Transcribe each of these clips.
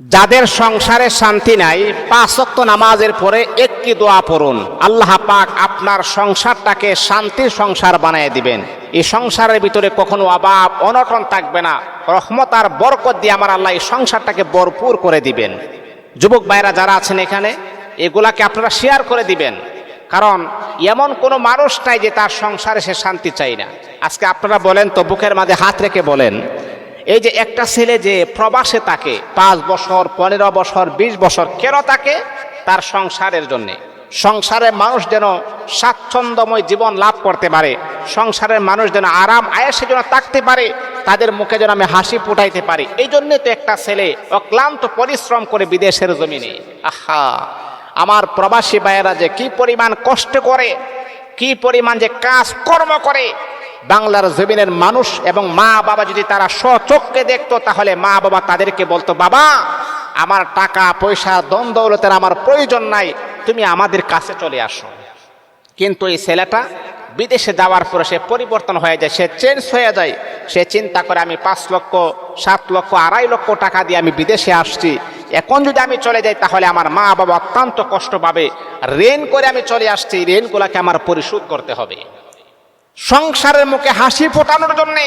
যাদের সংসারে শান্তি নাই পাঁচক্ত নামাজের পরে একটি দোয়া পড়ুন। আল্লাহ পাক আপনার সংসারটাকে শান্তির সংসার বানিয়ে দিবেন। এই সংসারের ভিতরে কখনো অভাব, অনটন থাকবে না। রহমত আর বরকত দিয়ে আমার আল্লাহ এই সংসারটাকে ভরপুর করে দিবেন। যুবক ভাইরা যারা আছেন এখানে, এগুলাকে আপনারা শেয়ার করে দিবেন। কারণ এমন কোনো মানুষ নাই যে তার সংসারে সে শান্তি চাই না। আজকে আপনারা বলেন তো, বুকের মাঝে হাত রেখে বলেন এই যে একটা ছেলে যে প্রবাসে তাকে পাঁচ বছর, পনেরো বছর, বিশ বছর, কেন তাকে? তার সংসারের জন্যে। সংসারের মানুষ যেন স্বাচ্ছন্দ্যময় জীবন লাভ করতে পারে, সংসারের মানুষ যেন আরাম, আয়েসে যেন থাকতে পারে, তাদের মুখে যেন আমি হাসি ফুটাইতে পারি। এই জন্যে তো একটা ছেলে অক্লান্ত পরিশ্রম করে বিদেশের জমিনে। আহা! আমার প্রবাসী ভাইয়েরা যে কি পরিমাণ কষ্ট করে, কি পরিমাণ যে কাজ কর্ম করে বাংলার জমিনের মানুষ এবং মা বাবা যদি তারা স্বচক্ষে দেখতো, তাহলে মা বাবা তাদেরকে বলতো, বাবা, আমার টাকা, পয়সা দ্বন্দ্বলতের আমার প্রয়োজন নাই, তুমি আমাদের কাছে চলে আসো। কিন্তু এই ছেলেটা বিদেশে যাওয়ার পরে সে পরিবর্তন হয়ে যায়, সে চেঞ্জ হয়ে যায়। সে চিন্তা করে, আমি পাঁচ লক্ষ, সাত লক্ষ, আড়াই লক্ষ টাকা দিয়ে আমি বিদেশে আসছি। এখন যদি আমি চলে যাই, তাহলে আমার মা বাবা অত্যন্ত কষ্ট পাবে। ঋণ করে আমি চলে আসছি। ঋণগুলোকে আমার পরিশোধ করতে হবে। সংসারের মুখে হাসি ফোটানোর জন্যে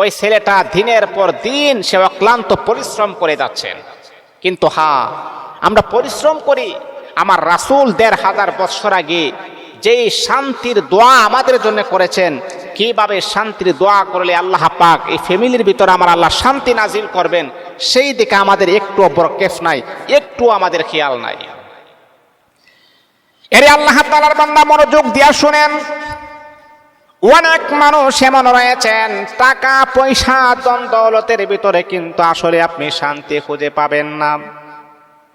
ওই ছেলেটা দিনের পর দিন সে অক্লান্ত পরিশ্রম করে যাচ্ছেন। কিন্তু হা, আমরা পরিশ্রম করি, আমার রাসূল দেড় হাজার বৎসর আগে যেই শান্তির দোয়া আমাদের জন্য করেছেন, কীভাবে শান্তির দোয়া করলে আল্লাহ পাক এই ফ্যামিলির ভিতরে আমার আল্লাহ শান্তি নাজিল করবেন, সেই দিকে আমাদের একটু বরকেফ নাই একটু আমাদের খেয়াল নাই। এরে আল্লাহ তালার বান্দা মনোযোগ দিয়া শুনেন অনেক মানুষ এমন রয়েছেন, টাকা, পয়সা দ্বন্দ্বলতের ভিতরে কিন্তু আসলে আপনি শান্তি খুঁজে পাবেন না।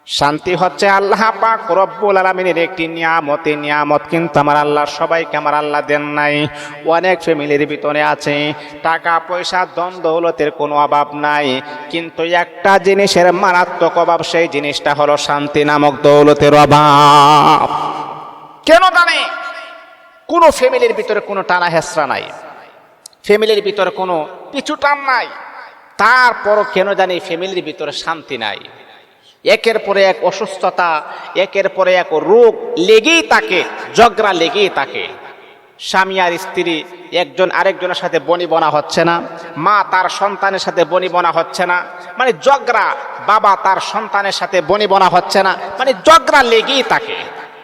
শান্তি হচ্ছে আল্লাহ পাক রব্বুল আলমিনের একটি নিয়ামত নিয়ামত কিন্তু আমার আল্লাহ, সবাইকে আমার আল্লাহ দেন নাই। অনেক ফ্যামিলির ভিতরে আছে, টাকা, পয়সা দ্বন্দ্বলতের কোনো অভাব নাই। কিন্তু একটা জিনিসের মারাত্মক অভাব, সেই জিনিসটা হলো শান্তি নামক দৌলতের অভাব। কেন জানে? কোনো ফ্যামিলির ভিতরে কোনো টানা হেসরা নাই। ফ্যামিলির ভিতরে কোনো পিছু টান নাই। তারপরও কেন জানি ফ্যামিলির ভিতরে শান্তি নাই। একের পরে এক অসুস্থতা, একের পরে এক রোগ লেগেই তাকে ঝগড়া লেগেই তাকে স্বামী আর স্ত্রী একজন আরেকজনের সাথে বনি বনা হচ্ছে না, মা তার সন্তানের সাথে বনি বনা হচ্ছে না মানে ঝগড়া বাবা তার সন্তানের সাথে বনি বনা হচ্ছে না মানে ঝগড়া লেগেই তাকে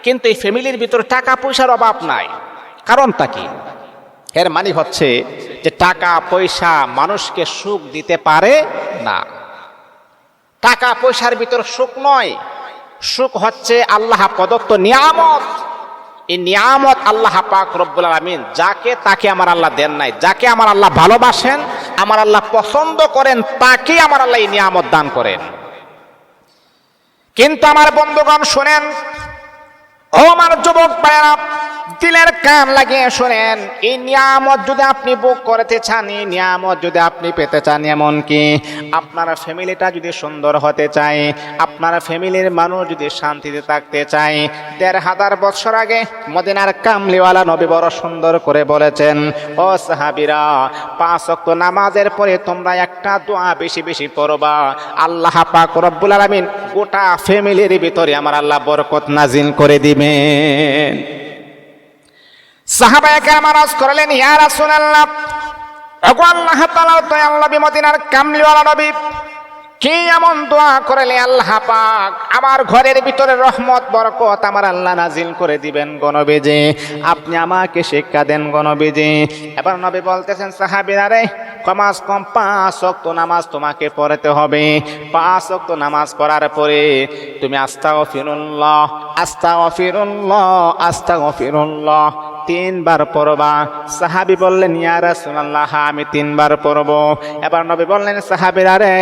কিন্তু এই ফ্যামিলির ভিতরে টাকা পয়সার অভাব নাই। কারণটা কি? এর মানে হচ্ছে যে টাকা, পয়সা মানুষকে সুখ দিতে পারে না। টাকা, পয়সার ভিতর সুখ নয়। সুখ হচ্ছে আল্লাহ প্রদত্ত নিয়ামত। এই নিয়ামত আল্লাহ পাক রব্বুল আলমিন যাকে তাকে আমার আল্লাহ দেন নাই, যাকে আমার আল্লাহ ভালোবাসেন, আমার আল্লাহ পছন্দ করেন তাকে আমার আল্লাহ এই নিয়ামত দান করেন। কিন্তু আমার বন্ধুগণ, শোনেন, ও আমার যুবক ভাইয়েরা দিলের কান লাগিয়ে শোনেন, এই নিয়ামত যদি আপনি বুক করতে চান, এই নিয়ামত যদি আপনি পেতে চান, এমনকি আপনার ফ্যামিলিটা যদি সুন্দর হতে চায়, আপনার ফ্যামিলির মানুষ যদি শান্তিতে থাকতে চায়, দেড় হাজার বছর আগে মদিনার কামলিওয়ালা নবী বড় সুন্দর করে বলেছেন, ও সাহাবিরা, পাঁচ অক্ত নামাজের পরে তোমরা একটা দোয়া বেশি বেশি পড়বা। আল্লাহ পাক রব্বুল আলামিন গোটা ফ্যামিলির ভিতরে আমার আল্লাহ বরকত নাজিল করে দিবেন। সাহাবায়াকে আমার আজ করলেন, ইয়া রাসূলুল্লাহ ওগো আল্লাহ তাআলা তো আল্লাহ কামলিওয়ালা নবী, কি এমন দোয়া করলে আল্লাহ পাক আমার ঘরের ভিতরে রহমত, বরকত আমার আল্লাহ নাজিল করে দিবেন গণবেজে আপনি আমাকে শিক্ষা দেন গণবেজে এবার নবী বলতেছেন, সাহাবিরা রে, কমাস কম পাঁচ অক্ত নামাজ তোমাকে পড়তে হবে। পাঁচ অক্ত নামাজ পড়ার পরে তুমি আস্তা ও ফিরুল্লাহ আস্তা ও ফিরুল্লাহ আস্তা ও ফিরুল্লাহ তিনবার পড়বা। সাহাবি বললেন ইয়া রাসূলুল্লাহ হ্যাঁ, আমি তিনবার পড়ব। এবার নবী বললেন সাহাবীরা রে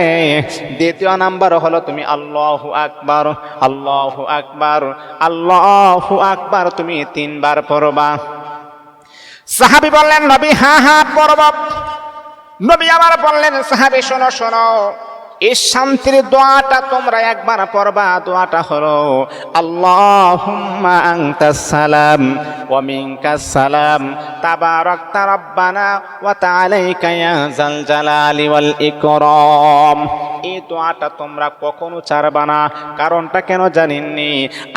দ্বিতীয় নাম্বার হলো তুমি আল্লাহু আকবার আল্লাহু আকবার আল্লাহু আকবার তুমি তিনবার পড়বা। সাহাবি বললেন নবী হ্যাঁ হ্যাঁ পড়ব। নবী আবার বললেন সাহাবি শোনো শোনো এই শান্তির দোয়াটা তোমরা একবার পড়বা, দোয়াটা হলো, আল্লাহুম্মা আনতাস সালাম ওয়া মিনকাস সালাম, তাবারাকতা রব্বানা ওয়া তাআলাইকা ইয়া জাল জালালি ওয়াল ইকরাম। এই দোয়াটা তোমরা কখনো ছাড়বা না, কারণটা কেন জানেননি?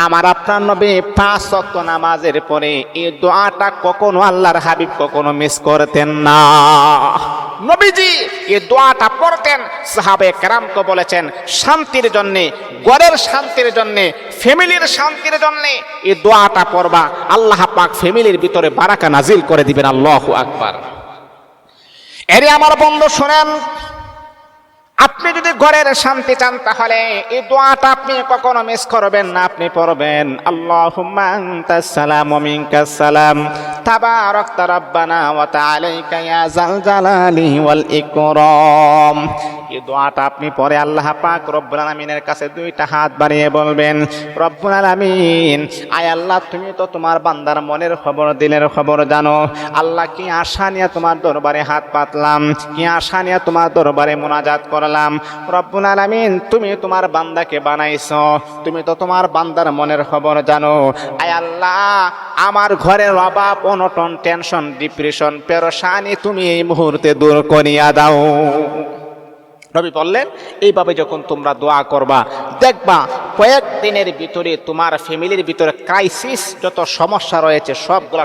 আমার আপনার নবী পাঁচ ওয়াক্ত নামাজের পরে এই দোয়াটা কখনো আল্লাহর হাবিব কখনো মিস করতেন না। নবীজি এই দোয়াটা পড়তেন সাহাবে কেরাম তো বলেছেন, শান্তির জন্যে গড়ের শান্তির জন্যে, ফ্যামিলির শান্তির জন্যে এই দোয়াটা পড়বা। আল্লাহ পাক ফ্যামিলির ভিতরে বারাকা নাজিল করে দিবেন, আল্লাহ আকবার। এরে আমার বন্ধু, শোনেন, আপনি যদি ঘরের শান্তি চান, তাহলে এই দোয়াটা আপনি কখনো মিস করবেন না, আপনি পড়বেন আল্লাহ সালাম সালাম। তাবারাকতা রাব্বানা ওয়া তাআলাইকা ইয়া জাল জালালি ওয়াল ইকরাম এই দোয়াটা আপনি পরে আল্লাহ পাক রব্বুল আলামিনের কাছে দুইটা হাত বাড়িয়ে বলবেন, রব্বুল আলামিন, আয় আল্লাহ, তুমি তো তোমার বান্দার মনের খবর, দিলের খবর জানো। আল্লাহ কি আশা নিয়ে তোমার দরবারে হাত পাতলাম, কি আশা নিয়ে তোমার দরবারে মোনাজাত করলাম? রব্বুল আলামিন, তুমি তোমার বান্দাকে বানাইছ, তুমি তো তোমার বান্দার মনের খবর জানো। আয় আল্লাহ, আমার ঘরের অভাব, অনটন, টেনশন, ডিপ্রেশন, পেরোশানি তুমি এই মুহূর্তে দূর করিয়া দাও। নবী বললেন এইভাবে যখন তোমরা দোয়া করবা, দেখবা কয়েক দিনের ভিতরে তোমার ফ্যামিলির ভিতরে ক্রাইসিস যত সমস্যা রয়েছে সবগুলা